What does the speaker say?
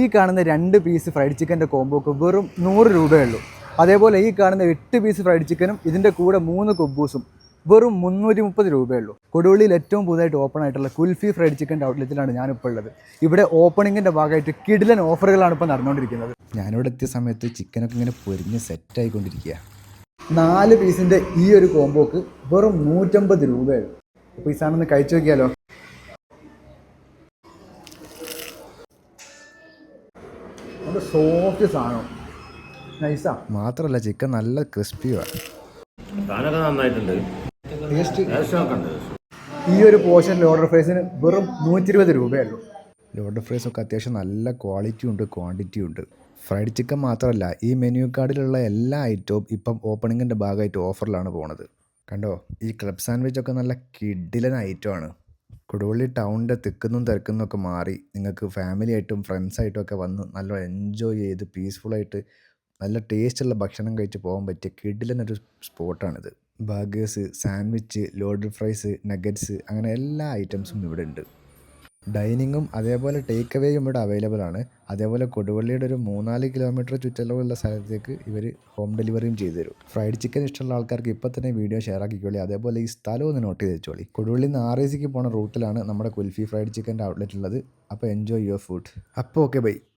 ഈ കാണുന്ന രണ്ട് പീസ് ഫ്രൈഡ് ചിക്കന്റെ കോമ്പോക്ക് വെറും നൂറ് രൂപയുള്ളൂ. അതേപോലെ ഈ കാണുന്ന എട്ട് പീസ് ഫ്രൈഡ് ചിക്കനും ഇതിന്റെ കൂടെ മൂന്ന് കൊബൂസും വെറും മുന്നൂറ്റി മുപ്പത് രൂപയുള്ളൂ. കൊടുവള്ളിയിൽ ഏറ്റവും പുതുതായിട്ട് ഓപ്പൺ ആയിട്ടുള്ള കുൽഫി ഫ്രൈഡ് ചിക്കന്റെ ഔട്ട്ലെറ്റിലാണ് ഞാനിപ്പോൾ ഉള്ളത്. ഇവിടെ ഓപ്പണിങ്ങിന്റെ ഭാഗമായിട്ട് കിടിലൻ ഓഫറുകളാണ് ഇപ്പോൾ നടന്നുകൊണ്ടിരിക്കുന്നത്. ഞാനിവിടെ എത്തിയ സമയത്ത് ചിക്കനൊക്കെ ഇങ്ങനെ പൊരിഞ്ഞ് സെറ്റായിക്കൊണ്ടിരിക്കുക നാല് പീസിന്റെ ഈ ഒരു കോമ്പോക്ക് വെറും നൂറ്റമ്പത് രൂപയുള്ളൂ. അപ്പോൾ ഈ സാധനം ഒന്ന് കഴിച്ചു നോക്കിയാലോ? നല്ല സോഫ്റ്റ് സാധനം. നൈസാ മാത്രമല്ല ചിക്കൻ നല്ല ക്രിസ്പിയാണ് സാധനമൊക്കെ നന്നായിട്ടുണ്ട്. ടേസ്റ്റ് ഈ ഒരു പോർഷൻ ലോഡർ ഫ്രൈസിന് വെറും നൂറ്റി ഇരുപത് രൂപയേ ഉള്ളൂ. ലോഡർ ഫ്രൈസ് ഒക്കെ അത്യാവശ്യം നല്ല ക്വാളിറ്റി ഉണ്ട് ക്വാണ്ടിറ്റി ഉണ്ട്. ഫ്രൈഡ് ചിക്കൻ മാത്രമല്ല ഈ മെനു കാർഡിലുള്ള എല്ലാ ഐറ്റവും ഇപ്പം ഓപ്പണിങ്ങിന്റെ ഭാഗമായിട്ട് ഓഫറിലാണ് പോണത്. കണ്ടോ? ഈ ക്ലബ് സാൻഡ്വിച്ച് ഒക്കെ നല്ല കിഡിലൻ ഐറ്റമാണ് കൊടുവള്ളി ടൗണിന്റെ തിക്കുന്നും തിരക്കുന്നും ഒക്കെ മാറി. നിങ്ങൾക്ക് ഫാമിലി ആയിട്ടും ഫ്രണ്ട്സായിട്ടും ഒക്കെ വന്ന് നല്ല എൻജോയ് ചെയ്ത് പീസ്ഫുള്ളായിട്ട് നല്ല ടേസ്റ്റുള്ള ഭക്ഷണം കഴിച്ച് പോകാൻ പറ്റിയ കിഡിലെന്നൊരു സ്പോട്ടാണിത് burgers sandwich load fries nuggets അങ്ങനെ എല്ലാ ഐറ്റംസും ഇവിടെ ഉണ്ട് ഡൈനിങ്ങും അതേപോലെ ടേക്ക് അവേയും ഇവിടെ അവൈലബിൾ ആണ്. അതേപോലെ കൊടുവള്ളിയുടെ ഒരു മൂന്നാൽ കിലോമീറ്റർ ചുറ്റളവുള്ള സ്ഥലത്തേക്ക് ഇവർ ഹോം ഡെലിവറിയും ചെയ്തു തരും. ഫ്രൈഡ് ചിക്കൻ ഇഷ്ടമുള്ള ആൾക്കാർക്ക് ഇപ്പോൾ തന്നെ വീഡിയോ ഷെയർ ആക്കിക്കോളി. അതേപോലെ ഈ സ്ഥലം ഒന്ന് നോട്ട് ചെയ്ത് വെച്ചോളി. കൊടുവള്ളി നിന്ന് ആർ ഐ സിക്ക് പോണ റൂട്ടിലാണ് നമ്മുടെ കുൽഫി ഫ്രൈഡ് ചിക്കന്റെ ഔട്ട്ലെറ്റ് ഉള്ളത്. അപ്പോൾ എൻജോയ് യുവർ ഫുഡ് അപ്പോൾ ഓക്കെ ബൈ